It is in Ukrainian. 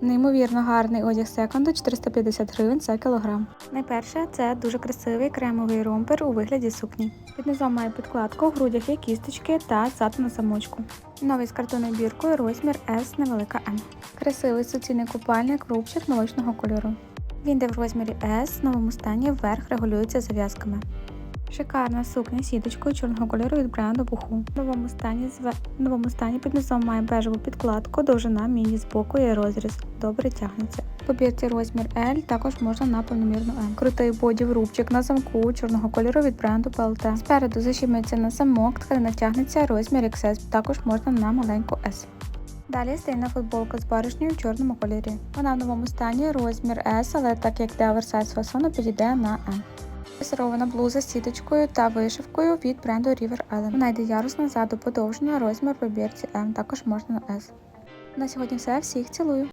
Неймовірно гарний одяг секонду 450 гривень за кілограм. Найперше це дуже красивий кремовий ромпер у вигляді сукні. Під низом має підкладку, в грудях є кісточки та ззаду на замочку. Новий з картонною біркою розмір S невелика М. Красивий суцільний купальник рубчик молочного кольору. Він йде в розмірі S, в новому стані вверх регулюється зав'язками. Шикарна сукня сіточкою чорного кольору від бренду Буху. В новому стані зве... в новому стані під низом має бежеву підкладку, довжина міні з боку є розріз. Добре тягнеться. Побірці розмір L також можна на повномірну М. Крутий бодів рубчик на замку чорного кольору від бренду PLT. Спереду защімується на замок, тканина тягнеться, розмір XS, також можна на маленьку S. Далі стильна футболка з баришнею в чорному кольорі. Вона в новому стані розмір S, але так як для оверсайз фасону підійде на M. Фасирована блуза з сіточкою та вишивкою від бренду River Ellen. Вона йде ярусна ззаду подовжена, розмір по бірці М, також можна на S. На сьогодні все. Всіх цілую!